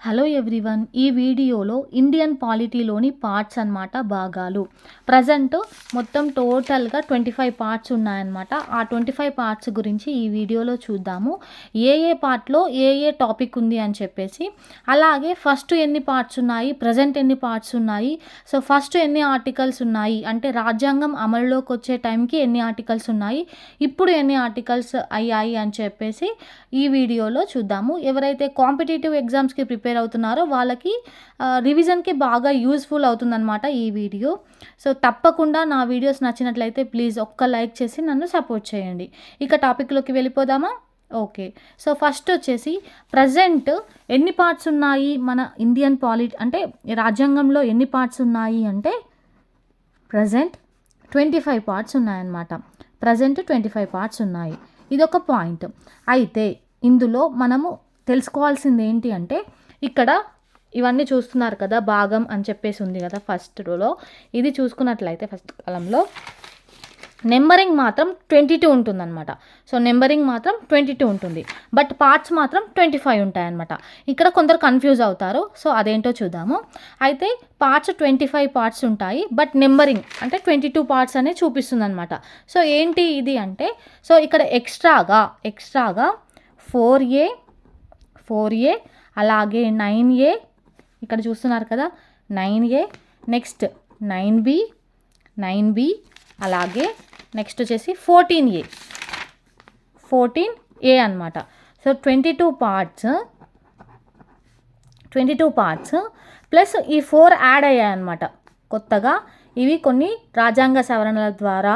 Hello everyone ఈ వీడియోలో Indian పాలిటీలోని parts అన్నమాట భాగాలు. ప్రజెంట్ మొత్తం టోటల్గా ట్వంటీ ఫైవ్ పార్ట్స్ ఉన్నాయన్నమాట. ఆ ట్వంటీ ఫైవ్ పార్ట్స్ గురించి ఈ వీడియోలో చూద్దాము. ఏ ఏ పార్ట్లో ఏ ఏ టాపిక్ ఉంది అని చెప్పేసి అలాగే ఫస్ట్ ఎన్ని పార్ట్స్ ఉన్నాయి ప్రజెంట్ ఎన్ని పార్ట్స్ ఉన్నాయి సో ఫస్ట్ ఎన్ని ఆర్టికల్స్ ఉన్నాయి అంటే రాజ్యాంగం అమలులోకి వచ్చే టైంకి ఎన్ని ఆర్టికల్స్ ఉన్నాయి ఇప్పుడు ఎన్ని ఆర్టికల్స్ అయ్యాయి అని చెప్పేసి ఈ వీడియోలో చూద్దాము. ఎవరైతే కాంపిటేటివ్ ఎగ్జామ్స్కి ప్రిపేర్ ప్రిపేర్ అవుతున్నారో వాళ్ళకి రివిజన్కి బాగా యూస్ఫుల్ అవుతుందన్నమాట ఈ వీడియో. సో తప్పకుండా నా వీడియోస్ నచ్చినట్లయితే ప్లీజ్ ఒక్క లైక్ చేసి నన్ను సపోర్ట్ చేయండి. ఇక టాపిక్లోకి వెళ్ళిపోదామా? ఓకే సో ఫస్ట్ వచ్చేసి ప్రజెంట్ ఎన్ని పార్ట్స్ ఉన్నాయి మన ఇండియన్ పాలి అంటే రాజ్యాంగంలో ఎన్ని పార్ట్స్ ఉన్నాయి అంటే ప్రజెంట్ ట్వంటీ ఫైవ్ పార్ట్స్ ఉన్నాయన్నమాట. ప్రజెంట్ ట్వంటీ ఫైవ్ పార్ట్స్ ఉన్నాయి. ఇదొక పాయింట్ అయితే ఇందులో మనము తెలుసుకోవాల్సింది ఏంటి అంటే ఇక్కడ ఇవన్నీ చూస్తున్నారు కదా భాగం అని చెప్పేసి ఉంది కదా ఫస్ట్ రోలో ఇది చూసుకున్నట్లయితే ఫస్ట్ కాలంలో నెంబరింగ్ మాత్రం ట్వంటీ టూ ఉంటుందన్నమాట. సో నెంబరింగ్ మాత్రం ట్వంటీ టూ ఉంటుంది. బట్ పార్ట్స్ మాత్రం ట్వంటీ ఫైవ్ ఉంటాయన్నమాట. ఇక్కడ కొందరు కన్ఫ్యూజ్ అవుతారు. సో అదేంటో చూద్దాము. అయితే పార్ట్స్ ట్వంటీ ఫైవ్ పార్ట్స్ ఉంటాయి బట్ నెంబరింగ్ అంటే ట్వంటీ టూ పార్ట్స్ అనే చూపిస్తుంది అనమాట సో ఏంటి ఇది అంటే సో ఇక్కడ ఎక్స్ట్రాగా ఎక్స్ట్రాగా ఫోర్ ఏ ఫోర్ ఏ అలాగే నైన్ ఏ ఇక్కడ చూస్తున్నారు కదా nine A next nine B nine B అలాగే నెక్స్ట్ వచ్చేసి ఫోర్టీన్ ఏ. ఫోర్టీన్ ఏ అనమాట so twenty two parts twenty two parts plus ఈ ఫోర్ యాడ్ అయ్యాయి అనమాట కొత్తగా ఇవి కొన్ని రాజ్యాంగ సవరణల ద్వారా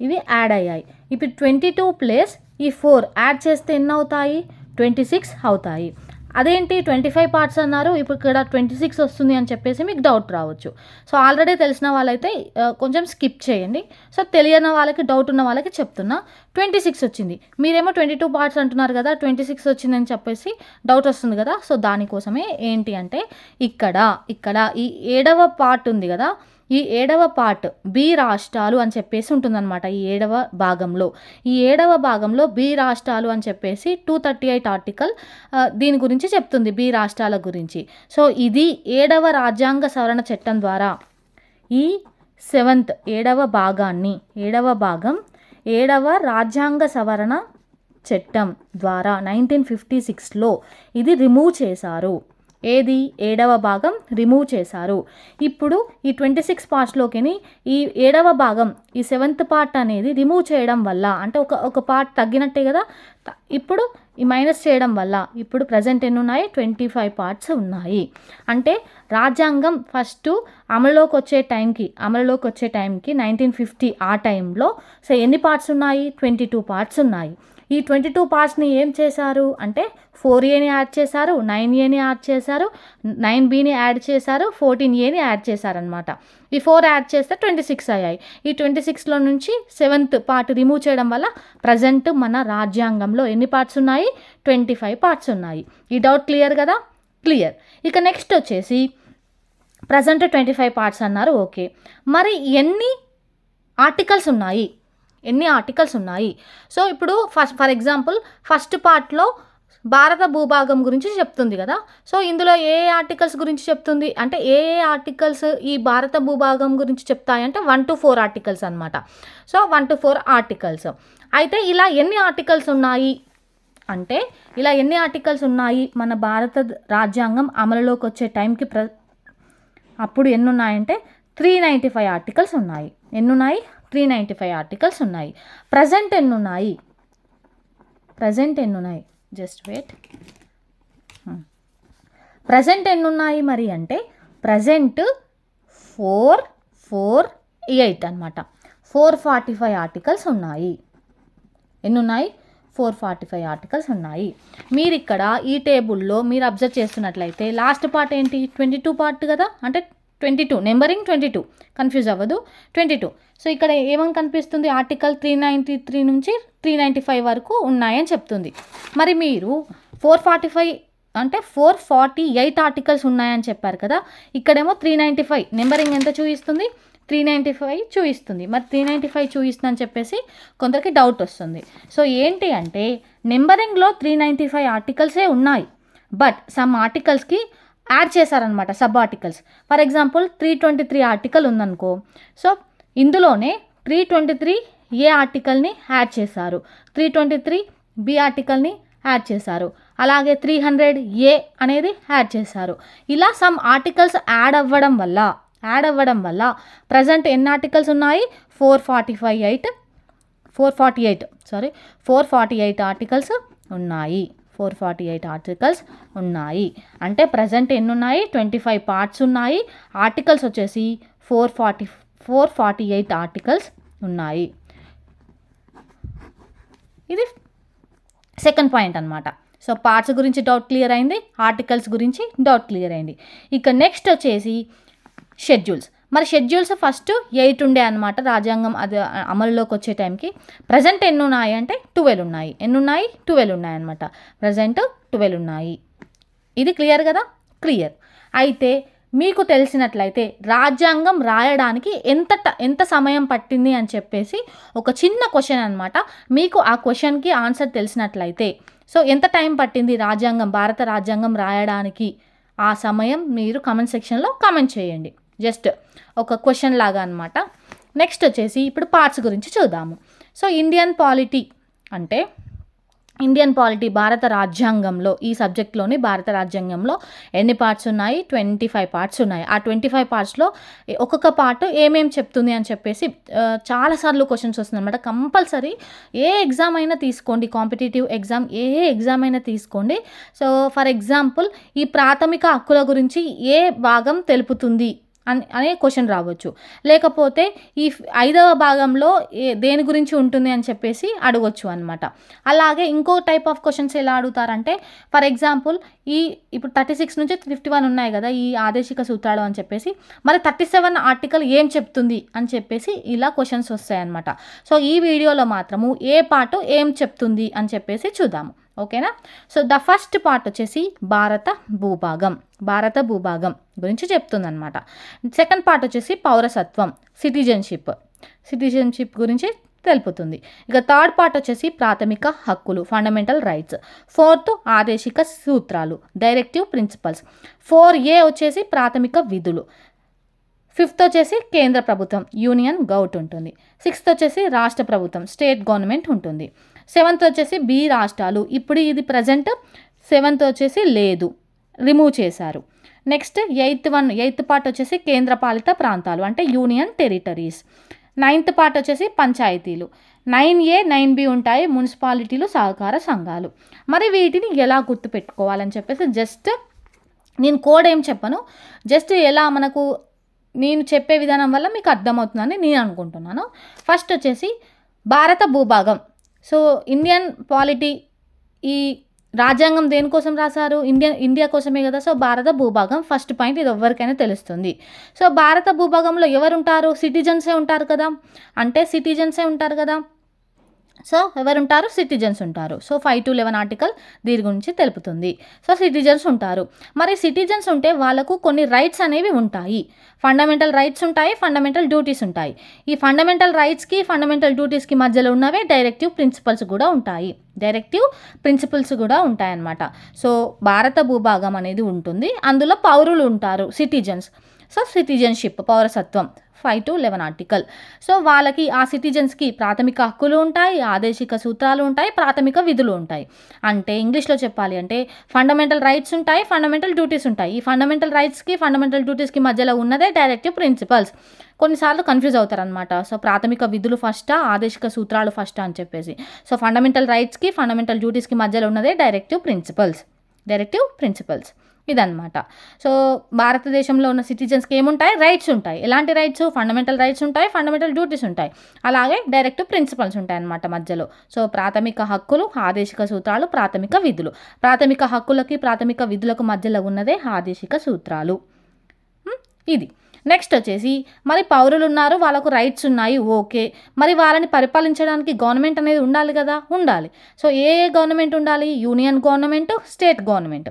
ఇవి యాడ్ అయ్యాయి. ఇప్పుడు ట్వంటీ టూ ప్లస్ ఈ ఫోర్ యాడ్ చేస్తే ఎన్ని అవుతాయి ట్వంటీ సిక్స్ అవుతాయి. అదేంటి ట్వంటీ ఫైవ్ పార్ట్స్ అన్నారు ఇప్పుడు ఇక్కడ ట్వంటీ సిక్స్ వస్తుంది అని చెప్పేసి మీకు డౌట్ రావచ్చు. సో ఆల్రెడీ తెలిసిన వాళ్ళైతే కొంచెం స్కిప్ చేయండి. సో తెలియని వాళ్ళకి డౌట్ ఉన్న వాళ్ళకి చెప్తున్నా. ట్వంటీ సిక్స్ వచ్చింది. మీరేమో ట్వంటీ టూ పార్ట్స్ అంటున్నారు కదా ట్వంటీ సిక్స్ వచ్చిందని చెప్పేసి డౌట్ వస్తుంది కదా. సో దానికోసమే ఏంటి అంటే ఇక్కడ ఇక్కడ ఈ ఏడవ పార్ట్ ఉంది కదా ఈ ఏడవ పార్ట్ బి రాష్ట్రాలు అని చెప్పేసి ఉంటుందన్నమాట ఈ ఏడవ భాగంలో. ఈ ఏడవ భాగంలో బి రాష్ట్రాలు అని చెప్పేసి టూ థర్టీ ఎయిట్ ఆర్టికల్ దీని గురించి చెప్తుంది బి రాష్ట్రాల గురించి. సో ఇది ఏడవ రాజ్యాంగ సవరణ చట్టం ద్వారా ఈ సెవెంత్ ఏడవ భాగాన్ని ఏడవ భాగం ఏడవ రాజ్యాంగ సవరణ చట్టం ద్వారా నైన్టీన్ ఫిఫ్టీ సిక్స్లో ఇది రిమూవ్ చేశారు. ఏది? ఏడవ భాగం రిమూవ్ చేశారు. ఇప్పుడు ఈ ట్వంటీ సిక్స్ పార్ట్స్లోకి ఈ ఏడవ భాగం ఈ సెవెంత్ పార్ట్ అనేది రిమూవ్ చేయడం వల్ల అంటే ఒక ఒక పార్ట్ తగ్గినట్టే కదా? ఇప్పుడు ఈ మైనస్ చేయడం వల్ల ఇప్పుడు ప్రజెంట్ ఎన్ని ఉన్నాయి ట్వంటీ ఫైవ్ పార్ట్స్ ఉన్నాయి. అంటే రాజ్యాంగం ఫస్ట్ అమలులోకి వచ్చే టైంకి అమలులోకి వచ్చే టైంకి నైన్టీన్ ఫిఫ్టీ ఆ టైంలో సో ఎన్ని పార్ట్స్ ఉన్నాయి? ట్వంటీ టూ పార్ట్స్ ఉన్నాయి. ఈ ట్వంటీ టూ పార్ట్స్ని ఏం చేశారు? అంటే ఫోర్ ఏని యాడ్ చేశారు నైన్ ఏని యాడ్ చేశారు నైన్ బీని యాడ్ చేశారు ఫోర్టీన్ ఏని యాడ్ చేశారనమాట ఈ ఫోర్ యాడ్ చేస్తే ట్వంటీ సిక్స్ అయ్యాయి. ఈ ట్వంటీ సిక్స్లో నుంచి సెవెంత్ పార్ట్ రిమూవ్ చేయడం వల్ల ప్రజెంట్ మన రాజ్యాంగంలో ఎన్ని పార్ట్స్ ఉన్నాయి? ట్వంటీ ఫైవ్ పార్ట్స్ ఉన్నాయి. ఈ డౌట్ క్లియర్ కదా? క్లియర్. ఇక నెక్స్ట్ వచ్చేసి ప్రజెంట్ ట్వంటీ ఫైవ్ పార్ట్స్ అన్నారు. ఓకే. మరి ఎన్ని ఆర్టికల్స్ ఉన్నాయి? ఎన్ని ఆర్టికల్స్ ఉన్నాయి. సో ఇప్పుడు ఫస్ట్ ఫర్ ఎగ్జాంపుల్ ఫస్ట్ పార్ట్లో భారత భూభాగం గురించి చెప్తుంది కదా. సో ఇందులో ఏ ఆర్టికల్స్ గురించి చెప్తుంది? అంటే ఏ ఏ ఆర్టికల్స్ ఈ భారత భూభాగం గురించి చెప్తాయంటే వన్ టు ఫోర్ ఆర్టికల్స్ అనమాట so one two four articles. అయితే ఇలా ఎన్ని ఆర్టికల్స్ ఉన్నాయి? అంటే ఇలా ఎన్ని ఆర్టికల్స్ ఉన్నాయి? మన భారత రాజ్యాంగం అమలులోకి వచ్చే టైంకి ప్ర అప్పుడు ఎన్ని ఉన్నాయంటే త్రీ నైంటీ ఫైవ్ ఆర్టికల్స్ ఉన్నాయి. ఎన్నున్నాయి త్రీ నైంటీ ఫైవ్ ఆర్టికల్స్ ఉన్నాయి. ప్రజెంట్ ఎన్ని ఉన్నాయి ప్రజెంట్ ఎన్ని ఉన్నాయి జస్ట్ వెయిట్. ప్రజెంట్ ఎన్ని ఉన్నాయి మరి అంటే ప్రజెంట్ ఫోర్ ఫోర్ ఎయిట్ అనమాట ఫోర్ ఫార్టీ ఫైవ్ ఆర్టికల్స్ ఉన్నాయి. ఎన్ని ఉన్నాయి ఫోర్ ఫార్టీ ఫైవ్ ఆర్టికల్స్ ఉన్నాయి. మీరు ఇక్కడ ఈ టేబుల్లో మీరు అబ్జర్వ్ చేస్తున్నట్లయితే లాస్ట్ పార్ట్ ఏంటి? ట్వంటీ టూ పార్ట్ కదా? అంటే twenty two. Numbering twenty two. Confuse అవ్వదు. Twenty two. సో ఇక్కడ ఏమని కనిపిస్తుంది? ఆర్టికల్ త్రీ నైంటీ త్రీ నుంచి త్రీ నైంటీ ఫైవ్ వరకు ఉన్నాయని చెప్తుంది. మరి మీరు ఫోర్ ఫార్టీ ఫైవ్ అంటే ఫోర్ ఫార్టీ ఎయిట్ ఆర్టికల్స్ ఉన్నాయని చెప్పారు కదా? ఇక్కడేమో త్రీ నైంటీ ఫైవ్ నెంబరింగ్ ఎంత చూపిస్తుంది? త్రీ నైంటీ ఫైవ్ చూపిస్తుంది. మరి త్రీ నైంటీ ఫైవ్ చూపిస్తుందని చెప్పేసి కొందరికి డౌట్ వస్తుంది. సో ఏంటి అంటే నెంబరింగ్లో త్రీ నైంటీ ఫైవ్ ఆర్టికల్సే ఉన్నాయి? బట్ సమ్ ఆర్టికల్స్కి యాడ్ చేశారనమాట sub articles for example three twenty three article ఉందనుకో. సో ఇందులోనే త్రీ ట్వంటీ త్రీ ఏ ఆర్టికల్ని యాడ్ చేశారు? త్రీ ట్వంటీ త్రీ బి ఆర్టికల్ని యాడ్ చేశారు. అలాగే త్రీ హండ్రెడ్ ఏ అనేది యాడ్ చేశారు. ఇలా సమ్ ఆర్టికల్స్ యాడ్ అవ్వడం వల్ల యాడ్ అవ్వడం వల్ల ప్రజెంట్ ఎన్ని ఆర్టికల్స్ ఉన్నాయి? Four forty five eight four forty eight sorry four forty eight articles ఉన్నాయి. ఫోర్ ఫార్టీ ఎయిట్ ఆర్టికల్స్ ఉన్నాయి. అంటే ప్రజెంట్ ఎన్ని ఉన్నాయి ట్వంటీ ఫైవ్ పార్ట్స్ ఉన్నాయి. ఆర్టికల్స్ వచ్చేసి four forty four forty eight articles ఉన్నాయి. ఇది సెకండ్ పాయింట్ అనమాట సో పార్ట్స్ గురించి డౌట్ క్లియర్ అయింది ఆర్టికల్స్ గురించి డౌట్ క్లియర్ అయింది. ఇక నెక్స్ట్ వచ్చేసి షెడ్యూల్స్. మరి షెడ్యూల్స్ ఫస్ట్ ఎయిట్ ఉండే అనమాట రాజ్యాంగం అది అమలులోకి వచ్చే టైంకి. ప్రజెంట్ ఎన్ని ఉన్నాయి అంటే ట్వెల్వ్ ఉన్నాయి. ఎన్ని ఉన్నాయి ట్వెల్వ్ ఉన్నాయి అనమాట ప్రజెంట్ ట్వెల్వ్ ఉన్నాయి. ఇది క్లియర్ కదా? క్లియర్. అయితే మీకు తెలిసినట్లయితే రాజ్యాంగం రాయడానికి ఎంత ఎంత సమయం పట్టింది అని చెప్పేసి ఒక చిన్న క్వశ్చన్ అనమాట మీకు ఆ క్వశ్చన్కి ఆన్సర్ తెలిసినట్లయితే. సో ఎంత టైం పట్టింది రాజ్యాంగం భారత రాజ్యాంగం రాయడానికి? ఆ సమయం మీరు కామెంట్ సెక్షన్లో కామెంట్ చేయండి. జస్ట్ ఒక క్వశ్చన్ లాగా అనమాట నెక్స్ట్ వచ్చేసి ఇప్పుడు పార్ట్స్ గురించి చూద్దాము. సో ఇండియన్ పాలిటీ అంటే ఇండియన్ పాలిటీ భారత రాజ్యాంగంలో ఈ సబ్జెక్ట్లోని భారత రాజ్యాంగంలో ఎన్ని పార్ట్స్ ఉన్నాయి? ట్వంటీ ఫైవ్ పార్ట్స్ ఉన్నాయి. ఆ ట్వంటీ ఫైవ్ పార్ట్స్లో ఒక్కొక్క పార్ట్ ఏమేం చెప్తుంది అని చెప్పేసి చాలాసార్లు క్వశ్చన్స్ వస్తుందన్నమాట కంపల్సరీ ఏ ఎగ్జామ్ అయినా తీసుకోండి. కాంపిటేటివ్ ఎగ్జామ్ ఏ ఎగ్జామ్ అయినా తీసుకోండి. సో ఫర్ ఎగ్జాంపుల్ ఈ ప్రాథమిక హక్కుల గురించి ఏ భాగం తెలుపుతుంది? అని అనే క్వశ్చన్ రావచ్చు. లేకపోతే ఈ ఐదవ భాగంలో ఏ దేని గురించి ఉంటుంది అని చెప్పేసి అడగొచ్చు అనమాట అలాగే ఇంకో టైప్ ఆఫ్ క్వశ్చన్స్ ఎలా అడుగుతారంటే ఫర్ ఎగ్జాంపుల్ ఈ ఇప్పుడు థర్టీ సిక్స్ నుంచి ఫిఫ్టీ వన్ ఉన్నాయి కదా ఈ ఆదేశిక సూత్రాలు అని చెప్పేసి మరి థర్టీ సెవెన్ ఆర్టికల్ ఏం చెప్తుంది అని చెప్పేసి ఇలా క్వశ్చన్స్ వస్తాయన్నమాట. సో ఈ వీడియోలో మాత్రము ఏ పాటు ఏం చెప్తుంది అని చెప్పేసి చూద్దాము. ఓకేనా? సో ద ఫస్ట్ పార్ట్ వచ్చేసి భారత భూభాగం. భారత భూభాగం గురించి చెప్తుందన్నమాట. సెకండ్ పార్ట్ వచ్చేసి పౌరసత్వం సిటిజన్షిప్. సిటిజన్షిప్ గురించి తెలుపుతుంది. ఇక థర్డ్ పార్ట్ వచ్చేసి ప్రాథమిక హక్కులు ఫండమెంటల్ రైట్స్. ఫోర్త్ ఆదేశిక సూత్రాలు డైరెక్టివ్ ప్రిన్సిపల్స్. ఫోర్ ఏ వచ్చేసి ప్రాథమిక విధులు. ఫిఫ్త్ వచ్చేసి కేంద్ర ప్రభుత్వం యూనియన్ గౌట్ ఉంటుంది. సిక్స్త్ వచ్చేసి రాష్ట్ర ప్రభుత్వం స్టేట్ గవర్నమెంట్ ఉంటుంది. సెవెంత్ వచ్చేసి బి రాష్ట్రాలు. ఇప్పుడు ఇది ప్రజెంట్ సెవెంత్ వచ్చేసి లేదు. రిమూవ్ చేశారు. Next eighth one eighth part వచ్చేసి కేంద్రపాలిత ప్రాంతాలు అంటే యూనియన్ టెరిటరీస్. నైన్త్ పార్ట్ వచ్చేసి పంచాయతీలు. నైన్ ఏ నైన్ బి ఉంటాయి మున్సిపాలిటీలు సహకార సంఘాలు. మరి వీటిని ఎలా గుర్తుపెట్టుకోవాలని చెప్పేసి జస్ట్ నేను కోడ్ ఏం చెప్పను. జస్ట్ ఎలా మనకు నేను చెప్పే విధానం వల్ల మీకు అర్థమవుతుందని నేను అనుకుంటున్నాను. ఫస్ట్ వచ్చేసి భారత భూభాగం. సో ఇండియన్ పాలిటీ ఈ రాజ్యాంగం దేనికోసం రాశారు? ఇండియా ఇండియా కోసమే కదా? సో భారత భూభాగం ఫస్ట్ పాయింట్ ఇది ఎవరికైనా తెలుస్తుంది. సో భారత భూభాగంలో ఎవరుంటారు? సిటిజన్సే ఉంటారు కదా? అంటే సిటిజన్సే ఉంటారు కదా? సో ఎవరుంటారు? సిటిజన్స్ ఉంటారు. So five to eleven article దీని గురించి తెలుపుతుంది. సో సిటిజన్స్ ఉంటారు. మరి సిటిజన్స్ ఉంటే వాళ్ళకు కొన్ని రైట్స్ అనేవి ఉంటాయి. ఫండమెంటల్ రైట్స్ ఉంటాయి ఫండమెంటల్ డ్యూటీస్ ఉంటాయి. ఈ ఫండమెంటల్ రైట్స్కి ఫండమెంటల్ డ్యూటీస్కి మధ్యలో ఉన్నవే డైరెక్టివ్ ప్రిన్సిపల్స్ కూడా ఉంటాయి. డైరెక్టివ్ ప్రిన్సిపల్స్ కూడా ఉంటాయన్నమాట. సో భారత భూభాగం అనేది ఉంటుంది. అందులో పౌరులు ఉంటారు సిటిజన్స్. సో సిటిజన్షిప్ పౌరసత్వం five to eleven article. So వాళ్ళకి ఆ సిటిజన్స్కి ప్రాథమిక హక్కులు ఉంటాయి ఆదేశిక సూత్రాలు ఉంటాయి ప్రాథమిక విధులు ఉంటాయి. అంటే ఇంగ్లీష్లో చెప్పాలి అంటే ఫండమెంటల్ రైట్స్ ఉంటాయి ఫండమెంటల్ డ్యూటీస్ ఉంటాయి. ఈ ఫండమెంటల్ రైట్స్కి ఫండమెంటల్ డ్యూటీస్కి మధ్యలో ఉన్నదే డైరెక్టివ్ ప్రిన్సిపల్స్. కొన్నిసార్లు కన్ఫ్యూజ్ అవుతారనమాట సో ప్రాథమిక విధులు ఫస్టా ఆదేశిక సూత్రాలు ఫస్టా అని చెప్పేసి. సో ఫండమెంటల్ రైట్స్కి ఫండమెంటల్ డ్యూటీస్కి మధ్యలో ఉన్నదే డైరెక్టివ్ ప్రిన్సిపల్స్. Directive principles. ఇదన్నమాట. సో భారతదేశంలో ఉన్న సిటిజన్స్కి ఏముంటాయి? రైట్స్ ఉంటాయి. ఎలాంటి రైట్స్? ఫండమెంటల్ రైట్స్ ఉంటాయి ఫండమెంటల్ డ్యూటీస్ ఉంటాయి. అలాగే డైరెక్ట్ ప్రిన్సిపల్స్ ఉంటాయి అన్నమాట మధ్యలో. సో ప్రాథమిక హక్కులు ఆదేశిక సూత్రాలు ప్రాథమిక విధులు. ప్రాథమిక హక్కులకి ప్రాథమిక విధులకు మధ్యలో ఉన్నదే ఆదేశిక సూత్రాలు. ఇది. నెక్స్ట్ వచ్చేసి మరి పౌరులు ఉన్నారు వాళ్ళకు రైట్స్ ఉన్నాయి ఓకే. మరి వాళ్ళని పరిపాలించడానికి గవర్నమెంట్ అనేది ఉండాలి కదా? ఉండాలి. సో ఏ ఏ గవర్నమెంట్ ఉండాలి? Union government state government.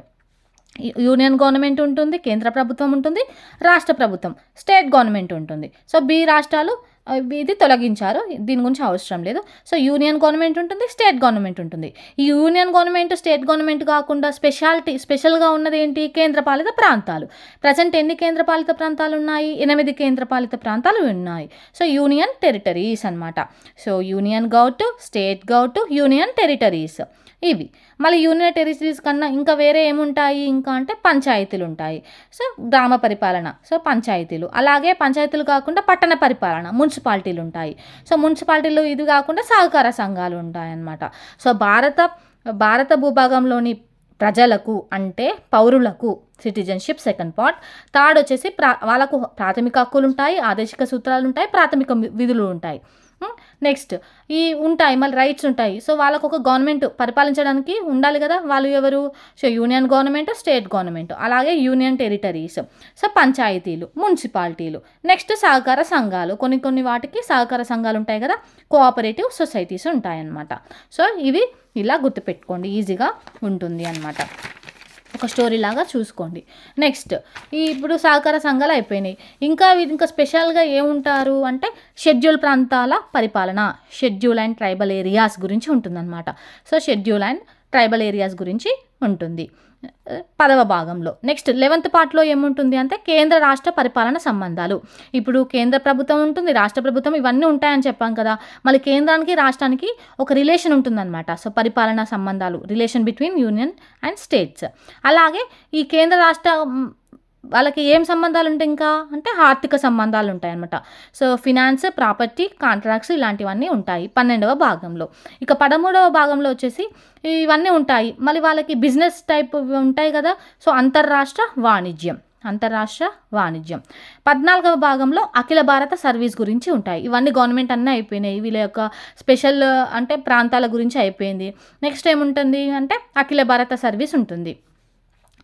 Union government ఉంటుంది కేంద్ర ప్రభుత్వం ఉంటుంది రాష్ట్ర ప్రభుత్వం స్టేట్ గవర్నమెంట్ ఉంటుంది. సో బి రాష్ట్రాలు ఇది తొలగించారు. దీని గురించి అవసరం లేదు. సో యూనియన్ గవర్నమెంట్ ఉంటుంది స్టేట్ గవర్నమెంట్ ఉంటుంది. ఈ యూనియన్ గవర్నమెంట్ స్టేట్ గవర్నమెంట్ కాకుండా స్పెషాలిటీ స్పెషల్గా ఉన్నది ఏంటి? కేంద్రపాలిత ప్రాంతాలు. ప్రజెంట్ ఎన్ని కేంద్రపాలిత ప్రాంతాలు ఉన్నాయి? ఎనిమిది కేంద్రపాలిత ప్రాంతాలు ఉన్నాయి. సో యూనియన్ టెరిటరీస్ అనమాట so union govt state govt union territories. ఇవి. మళ్ళీ యూనియన్ టెరిటరీస్ కన్నా ఇంకా వేరే ఏముంటాయి? ఇంకా అంటే పంచాయతీలు ఉంటాయి. సో గ్రామ పరిపాలన. సో పంచాయతీలు. అలాగే పంచాయతీలు కాకుండా పట్టణ పరిపాలన మున్సిపాలిటీలు ఉంటాయి. సో మున్సిపాలిటీలు ఇది కాకుండా సహకార సంఘాలు ఉంటాయన్నమాట. సో భారత భారత భూభాగంలోని ప్రజలకు అంటే పౌరులకు సిటిజన్షిప్ సెకండ్ పార్ట్. థర్డ్ వచ్చేసి ప్రా వాళ్ళకు ప్రాథమిక హక్కులు ఉంటాయి ఆదేశిక సూత్రాలు ఉంటాయి ప్రాథమిక విధులు ఉంటాయి. Hmm? నెక్స్ట్ ఈ ఉంటాయి మళ్ళీ రైట్స్ ఉంటాయి. సో వాళ్ళకు ఒక గవర్నమెంట్ పరిపాలించడానికి ఉండాలి కదా. వాళ్ళు ఎవరు? So union government state government అలాగే యూనియన్ టెరిటరీస్ సో పంచాయతీలు మున్సిపాలిటీలు నెక్స్ట్ సహకార సంఘాలు. కొన్ని కొన్ని వాటికి సహకార సంఘాలు ఉంటాయి కదా. కోఆపరేటివ్ సొసైటీస్ ఉంటాయన్నమాట. సో ఇవి ఇలా గుర్తుపెట్టుకోండి. ఈజీగా ఉంటుంది అనమాట ఒక స్టోరీ లాగా చూసుకోండి. నెక్స్ట్ ఈ ఇప్పుడు సహకార సంఘాలు అయిపోయినాయి. ఇంకా ఇంకా స్పెషల్గా ఏముంటారు అంటే షెడ్యూల్ ప్రాంతాల పరిపాలన షెడ్యూల్ అండ్ ట్రైబల్ ఏరియాస్ గురించి ఉంటుందన్నమాట. So schedule and tribal areas గురించి ఉంటుంది. పదవ భాగంలో. నెక్స్ట్ లెవెంత్ పార్ట్లో ఏముంటుంది అంటే కేంద్ర రాష్ట్ర పరిపాలన సంబంధాలు. ఇప్పుడు కేంద్ర ప్రభుత్వం ఉంటుంది రాష్ట్ర ప్రభుత్వం ఇవన్నీ ఉంటాయని చెప్పాం కదా. మళ్ళీ కేంద్రానికి రాష్ట్రానికి ఒక రిలేషన్ ఉంటుందన్నమాట. సో పరిపాలన సంబంధాలు relation between union and states అలాగే ఈ కేంద్ర రాష్ట్ర వాళ్ళకి ఏం సంబంధాలు ఉంటాయి ఇంకా? అంటే ఆర్థిక సంబంధాలు ఉంటాయి అనమాట సో ఫినాన్స్ ప్రాపర్టీ కాంట్రాక్ట్స్ ఇలాంటివన్నీ ఉంటాయి పన్నెండవ భాగంలో. ఇక పదమూడవ భాగంలో వచ్చేసి ఇవన్నీ ఉంటాయి. మళ్ళీ వాళ్ళకి బిజినెస్ టైప్ ఉంటాయి కదా సో అంతర్రాష్ట్ర వాణిజ్యం. అంతర్రాష్ట్ర వాణిజ్యం. పద్నాలుగవ భాగంలో అఖిల భారత సర్వీస్ గురించి ఉంటాయి. ఇవన్నీ గవర్నమెంట్ అన్నీ అయిపోయినాయి. వీళ్ళ యొక్క స్పెషల్ అంటే ప్రాంతాల గురించి అయిపోయింది. నెక్స్ట్ ఏముంటుంది అంటే అఖిల భారత సర్వీస్ ఉంటుంది.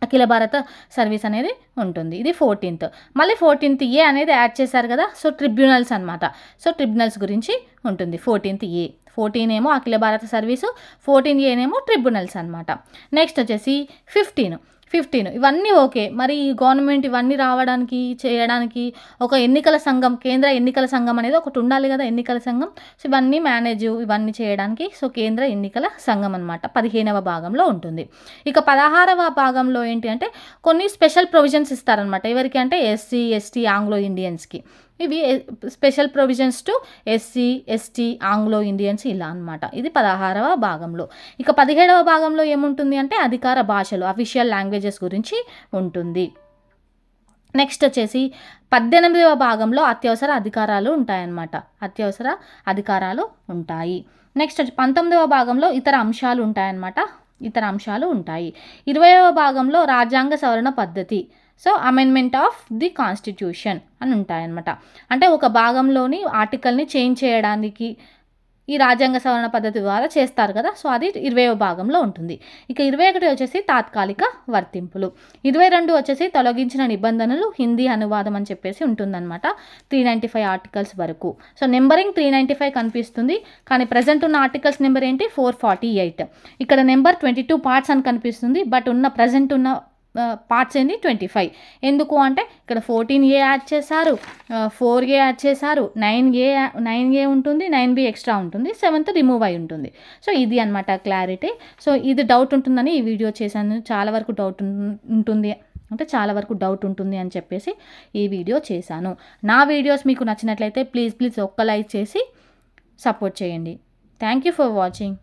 అఖిల భారత సర్వీస్ అనేది ఉంటుంది. ఇది ఫోర్టీన్త్ మళ్ళీ ఫోర్టీన్త్ ఏ అనేది యాడ్ చేశారు కదా సో ట్రిబ్యునల్స్ అనమాట సో ట్రిబ్యునల్స్ గురించి ఉంటుంది. ఫోర్టీన్త్ ఏ ఫోర్టీన్ ఏమో అఖిల భారత సర్వీసు ఫోర్టీన్ ఏనేమో ట్రిబ్యునల్స్ అనమాట నెక్స్ట్ వచ్చేసి ఫిఫ్టీన్. ఫిఫ్టీన్. ఇవన్నీ ఓకే. మరి ఈ గవర్నమెంట్ ఇవన్నీ రావడానికి చేయడానికి ఒక ఎన్నికల సంఘం కేంద్ర ఎన్నికల సంఘం అనేది ఒకటి ఉండాలి కదా ఎన్నికల సంఘం. సో ఇవన్నీ మేనేజ్ ఇవన్నీ చేయడానికి సో కేంద్ర ఎన్నికల సంఘం అనమాట పదిహేనవ భాగంలో ఉంటుంది. ఇక పదహారవ భాగంలో ఏంటి అంటే కొన్ని స్పెషల్ ప్రొవిజన్స్ ఇస్తారనమాట ఎవరికి అంటే ఎస్సీ ఎస్టీ ఆంగ్లో ఇండియన్స్కి ఇవి special provisions to SC ST Anglo Indians ఇలా అనమాట ఇది పదహారవ భాగంలో. ఇక పదిహేడవ భాగంలో ఏముంటుంది అంటే అధికార భాషలు అఫీషియల్ లాంగ్వేజెస్ గురించి ఉంటుంది. నెక్స్ట్ వచ్చేసి పద్దెనిమిదవ భాగంలో అత్యవసర అధికారాలు ఉంటాయన్నమాట. అత్యవసర అధికారాలు ఉంటాయి. నెక్స్ట్ పంతొమ్మిదవ భాగంలో ఇతర అంశాలు ఉంటాయన్నమాట. ఇతర అంశాలు ఉంటాయి. ఇరవైవ భాగంలో రాజ్యాంగ సవరణ పద్ధతి. So amendment of the constitution అని ఉంటాయన్నమాట. అంటే ఒక భాగంలోని ఆర్టికల్ని చేంజ్ చేయడానికి ఈ రాజ్యాంగ సవరణ పద్ధతి ద్వారా చేస్తారు కదా సో అది ఇరవై భాగంలో ఉంటుంది. ఇక ఇరవై ఒకటి వచ్చేసి తాత్కాలిక వర్తింపులు. ఇరవై రెండు వచ్చేసి తొలగించిన నిబంధనలు హిందీ అనువాదం అని చెప్పేసి ఉంటుందన్నమాట త్రీ నైంటీ ఫైవ్ ఆర్టికల్స్ వరకు. So numbering three ninety five కనిపిస్తుంది కానీ ప్రజెంట్ ఉన్న ఆర్టికల్స్ నెంబర్ ఏంటి? ఫోర్ ఫార్టీ ఎయిట్ ఇక్కడ నెంబర్ ట్వంటీ టూ పార్ట్స్ అని కనిపిస్తుంది బట్ ఉన్న ప్రజెంట్ ఉన్న పార్ట్స్ ఏంటి ట్వంటీ ఫైవ్ ఎందుకు అంటే ఇక్కడ ఫోర్టీన్ ఏ యాడ్ చేశారు ఫోర్ ఏ యాడ్ చేశారు నైన్ ఏ నైన్ ఏ ఉంటుంది నైన్ బి ఎక్స్ట్రా ఉంటుంది సెవెంత్ రిమూవ్ అయి ఉంటుంది. సో ఇది అనమాట క్లారిటీ సో ఇది డౌట్ ఉంటుందని ఈ వీడియో చేశాను. చాలా వరకు డౌట్ ఉంటుంది అంటే చాలా వరకు డౌట్ ఉంటుంది అని చెప్పేసి ఈ వీడియో చేశాను. నా వీడియోస్ మీకు నచ్చినట్లయితే ప్లీజ్ ప్లీజ్ ఒక్క లైక్ చేసి సపోర్ట్ చేయండి. Thank you for watching